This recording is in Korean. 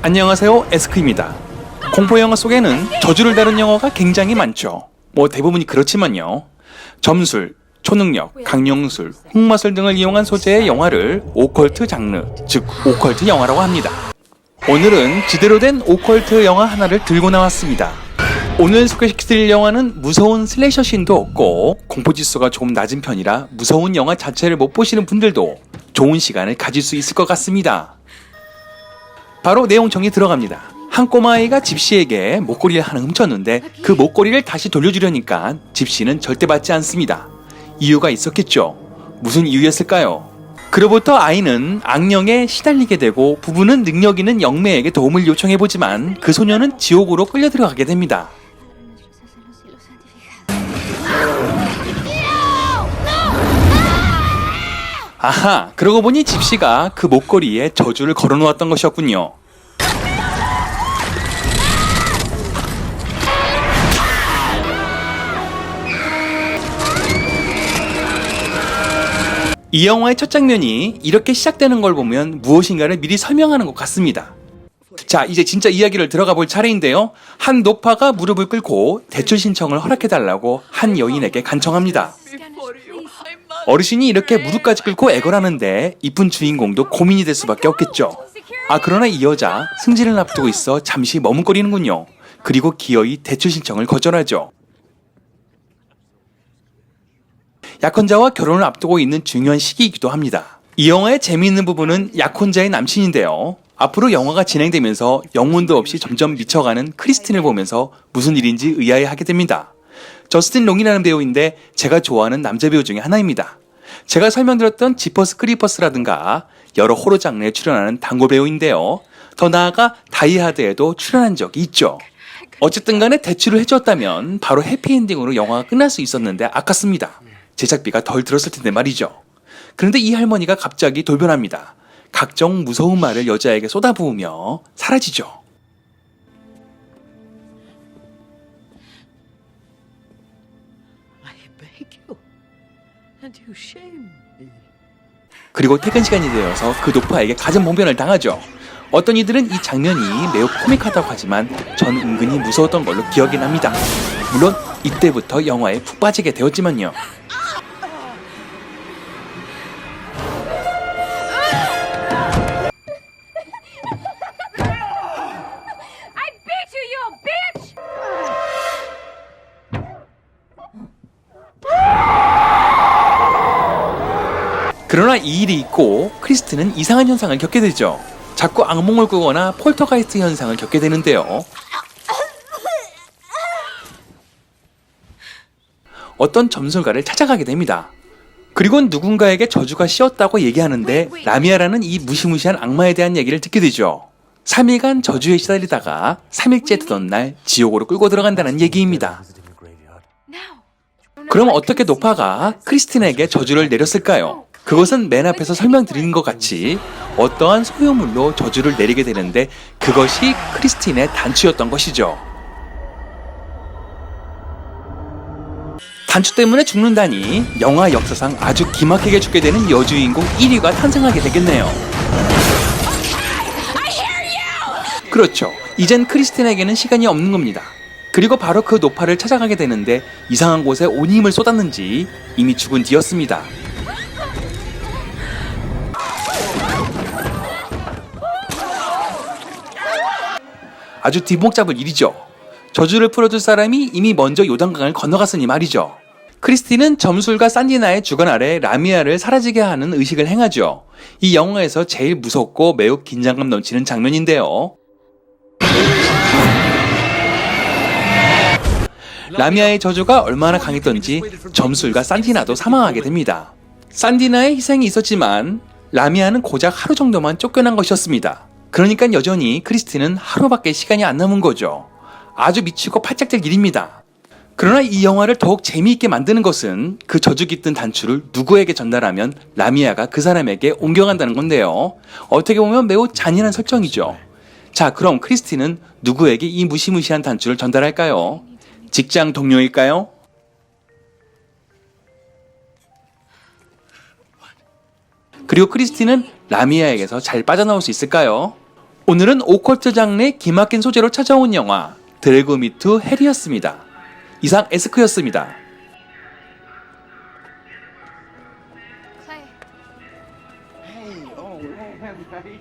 안녕하세요 에스크입니다. 공포 영화 속에는 저주를 다룬 영화가 굉장히 많죠. 뭐 대부분이 그렇지만요. 점술, 초능력, 강령술, 흑마술 등을 이용한 소재의 영화를 오컬트 장르 즉 오컬트 영화라고 합니다. 오늘은 제대로 된 오컬트 영화 하나를 들고 나왔습니다. 오늘 소개시켜드릴 영화는 무서운 슬래셔 씬도 없고 공포지수가 조금 낮은 편이라 무서운 영화 자체를 못 보시는 분들도 좋은 시간을 가질 수 있을 것 같습니다 바로 내용 정리 들어갑니다. 한 꼬마아이가 집시에게 목걸이를 하나 훔쳤는데 그 목걸이를 다시 돌려주려니까 집시는 절대 받지 않습니다. 이유가 있었겠죠. 무슨 이유였을까요? 그로부터 아이는 악령에 시달리게 되고 부부는 능력 있는 영매에게 도움을 요청해보지만 그 소녀는 지옥으로 끌려 들어가게 됩니다. 아하, 그러고 보니 집시가 그 목걸이에 저주를 걸어놓았던 것이었군요. 이 영화의 첫 장면이 이렇게 시작되는 걸 보면 무엇인가를 미리 설명하는 것 같습니다. 자, 이제 진짜 이야기를 들어가 볼 차례인데요. 한 노파가 무릎을 꿇고 대출 신청을 허락해달라고 한 여인에게 간청합니다. 어르신이 이렇게 무릎까지 꿇고 애걸하는데 이쁜 주인공도 고민이 될 수밖에 없겠죠. 아 그러나 이 여자 승진을 앞두고 있어 잠시 머뭇거리는군요. 그리고 기어이 대출 신청을 거절하죠. 약혼자와 결혼을 앞두고 있는 중요한 시기이기도 합니다. 이 영화의 재미있는 부분은 약혼자의 남친인데요. 앞으로 영화가 진행되면서 영혼도 없이 점점 미쳐가는 크리스틴을 보면서 무슨 일인지 의아해하게 됩니다. 저스틴 롱이라는 배우인데 제가 좋아하는 남자 배우 중에 하나입니다. 제가 설명드렸던 지퍼스 크리퍼스라든가 여러 호러 장르에 출연하는 단골 배우인데요. 더 나아가 다이하드에도 출연한 적이 있죠. 어쨌든 간에 대출을 해줬다면 바로 해피엔딩으로 영화가 끝날 수 있었는데 아깝습니다. 제작비가 덜 들었을 텐데 말이죠. 그런데 이 할머니가 갑자기 돌변합니다. 각종 무서운 말을 여자에게 쏟아부으며 사라지죠. 그리고 퇴근 시간이 되어서 그 노파에게 가진 봉변을 당하죠. 어떤 이들은 이 장면이 매우 코믹하다고 하지만 전 은근히 무서웠던 걸로 기억이 납니다. 물론 이때부터 영화에 푹 빠지게 되었지만요. 그러나 이 일이 있고 크리스트는 이상한 현상을 겪게 되죠. 자꾸 악몽을 꾸거나 폴터가이스트 현상을 겪게 되는데요. 어떤 점술가를 찾아가게 됩니다. 그리고 누군가에게 저주가 씌었다고 얘기하는데 라미아라는 이 무시무시한 악마에 대한 얘기를 듣게 되죠. 3일간 저주에 시달리다가 3일째 되던 날 지옥으로 끌고 들어간다는 얘기입니다. 그럼 어떻게 노파가 크리스틴에게 저주를 내렸을까요? 그것은 맨 앞에서 설명드린 것 같이 어떠한 소유물로 저주를 내리게 되는데 그것이 크리스틴의 단추였던 것이죠. 단추 때문에 죽는다니 영화 역사상 아주 기막히게 죽게 되는 여주인공 1위가 탄생하게 되겠네요. 그렇죠. 이젠 크리스틴에게는 시간이 없는 겁니다. 그리고 바로 그 노파를 찾아가게 되는데 이상한 곳에 온 힘을 쏟았는지 이미 죽은 뒤였습니다. 아주 뒷목 잡을 일이죠. 저주를 풀어줄 사람이 이미 먼저 요단강을 건너갔으니 말이죠. 크리스티는 점술가 산디나의 주관 아래 라미아를 사라지게 하는 의식을 행하죠. 이 영화에서 제일 무섭고 매우 긴장감 넘치는 장면인데요. 라미아의 저주가 얼마나 강했던지 점술가 산디나도 사망하게 됩니다. 산디나의 희생이 있었지만 라미아는 고작 하루 정도만 쫓겨난 것이었습니다. 그러니까 여전히 크리스티는 하루밖에 시간이 안 남은 거죠. 아주 미치고 팔짝 될 일입니다. 그러나 이 영화를 더욱 재미있게 만드는 것은 그 저주 깃든 단추를 누구에게 전달하면 라미아가 그 사람에게 옮겨간다는 건데요. 어떻게 보면 매우 잔인한 설정이죠. 자, 그럼 크리스티는 누구에게 이 무시무시한 단추를 전달할까요? 직장 동료일까요? 그리고 크리스티는 라미아에게서 잘 빠져나올 수 있을까요? 오늘은 오컬트 장르의 기막힌 소재로 찾아온 영화 드래그 미투 해리였습니다. 이상 에스크였습니다. Hey, oh, hey,